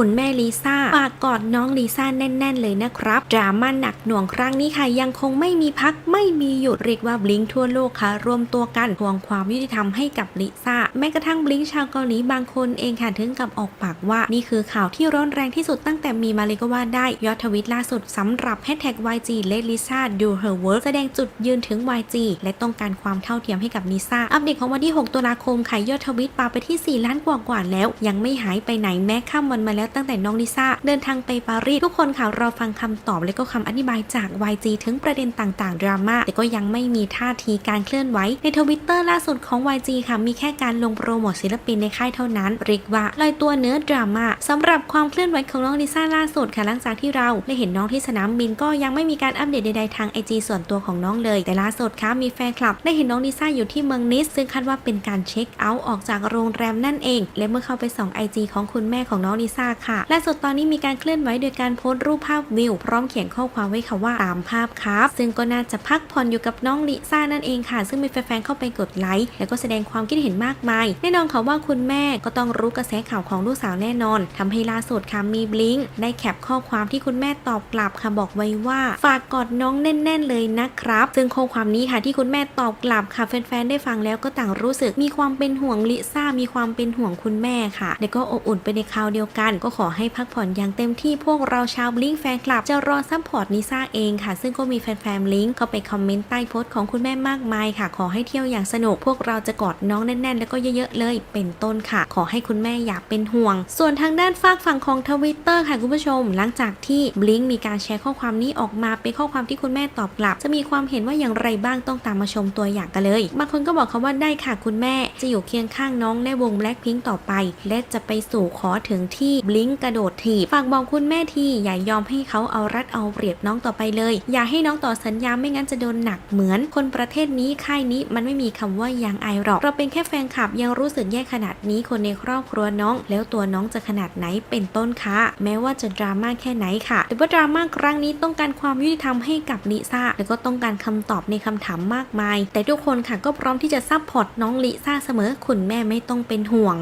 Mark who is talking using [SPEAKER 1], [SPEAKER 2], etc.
[SPEAKER 1] คุณแม่ลิซ่าฝากกอดน้องลิซ่าแน่น ๆ เลยนะครับ ดราม่าหนักหน่วงครั้งนี้ค่ะยังคงไม่มีพักไม่มีหยุดเรียกว่าบลิงทั่วโลกค่ะ รวมตัวกันทวงความยุติธรรมให้กับลิซ่าแม้กระทั่งบลิงชาวเกาหลีบางคนเองค่ะถึงกับออกปากว่า นี่คือข่าวที่ร้อนแรงที่สุดตั้งแต่มีมาเลยก็ว่าได้ยอดทวิตล่าสุดสำหรับแฮชแท็ก YG Let Lisa Do Her Work แสดงจุดยืนถึง YG และต้องการความเท่าเทียมให้กับลิซ่าอัปเดตของวันที่ 6 ตุลาคมค่ะยอดทวิตปาไปที่ 4 ล้านกว่าๆแล้ว ยังไม่หายไปไหนแม้ข้ามวันมาแล้วตั้งแต่น้องลิซ่าเดินทางไปปารีสทุกคนค่ะรอฟังคำตอบและก็คำอธิบายจาก YG ถึงประเด็นต่างๆ ดราม่าแต่ก็ยังไม่มีท่าทีการเคลื่อนไหวในทวิตเตอร์ล่าสุดของ YG ค่ะมีแค่การลงโปรโมทศิลปินในค่ายเท่านั้นเรียกว่าลอยตัวเนื้อดราม่าสำหรับความเคลื่อนไหวของน้องลิซ่าล่าสุดค่ะหลังจากที่เราได้เห็นน้องที่สนามบินก็ยังไม่มีการอัปเดตใดๆทาง IG ส่วนตัวของน้องเลย แต่ล่าสุดค่ะมีแฟนคลับ ได้เห็นน้องลิซ่าอยู่ที่เมืองนิส ซึ่งคาดว่าเป็นการเช็คเอาท์ออกจากโรงแรมนั่นเอง และเมื่อเข้าไปส่อง IG ของคุณแม่ของน้องลิซ่าค่ะล่าสุดตอนนี้มีการเคลื่อนไหวโดยการโพสต์รูปภาพวิว พร้อมเขียนข้อความไว้ค่ะว่าตามภาพครับซึ่งก็น่าจะพักผ่อนอยู่กับน้องลิซ่านั่นเองค่ะ ซึ่งมีแฟนๆเข้าไปกดไลค์แล้วก็แสดงความคิดเห็นมากมาย แน่นอนค่ะว่าคุณแม่ก็ต้องรู้กระแสข่าวของลูกสาวแน่นอนทำให้ล่าสุดค่ะมีบลิงได้แคปข้อความที่คุณแม่ตอบกลับค่ะบอกไว้ว่า ฝากกอดน้องแน่น ๆ เลยนะครับ ซึ่งข้อความนี้ค่ะที่คุณแม่ตอบกลับค่ะแฟนๆได้ฟังแล้วก็ต่างรู้สึกมีความเป็นห่วงลิซ่ามีความเป็นห่วงคุณแม่ค่ะและก็อบอุ่นไปในคราวเดียวกันก็ขอให้พักผ่อนอย่างเต็มที่พวกเราชาวบลิงแฟนคลับ จะรอซัพพอร์ตลิซ่าเองค่ะ ซึ่งก็มีแฟนๆลิงเข้าไปคอมเมนต์ใต้โพสต์ของคุณแม่มากมายค่ะ ขอให้เที่ยวอย่างสนุก พวกเราจะกอดน้องแน่นๆ แล้วก็เยอะๆเลยเป็นต้นค่ะ ขอให้คุณแม่อย่าเป็นห่วง ส่วนทางด้านฝากฝั่งของทวิตเตอร์ค่ะคุณผู้ชม หลังจากที่บลิงมีการแชร์ข้อความนี้ออกมาเป็นข้อความที่คุณแม่ตอบกลับ จะมีความเห็นว่าอย่างไรบ้างต้องตามมาชมตัวอย่างกันเลย บางคนก็บอกเขาว่าได้ค่ะคุณแม่ จะอยู่เคียงข้างน้องในวง Blackpink ต่อไป และจะไปสู่ขอถึงที่บลิงกระโดดถีบฝากบอกคุณแม่ทีอย่ายอมให้เขาเอารัดเอาเปรียบน้องต่อไปเลย อย่าให้น้องต่อสัญญาไม่งั้นจะโดนหนักเหมือน คนประเทศนี้ค่ายนี้มันไม่มีคำว่ายังไอหรอก เราเป็นแค่แฟนคลับยังรู้สึกแย่ขนาดนี้คนในครอบครัวน้อง แล้วตัวน้องจะขนาดไหนเป็นต้นคะแม้ว่าจะดราม่าแค่ไหนค่ะ แต่ว่าดราม่าครั้งนี้ต้องการความยุติธรรมให้กับลิซ่าแล้วก็ต้องการคำตอบในคำถามมากมาย แต่ทุกคนค่ะก็พร้อมที่จะซัพพอร์ตน้องลิซ่าเสมอคุณแม่ไม่ต้องเป็นห่วง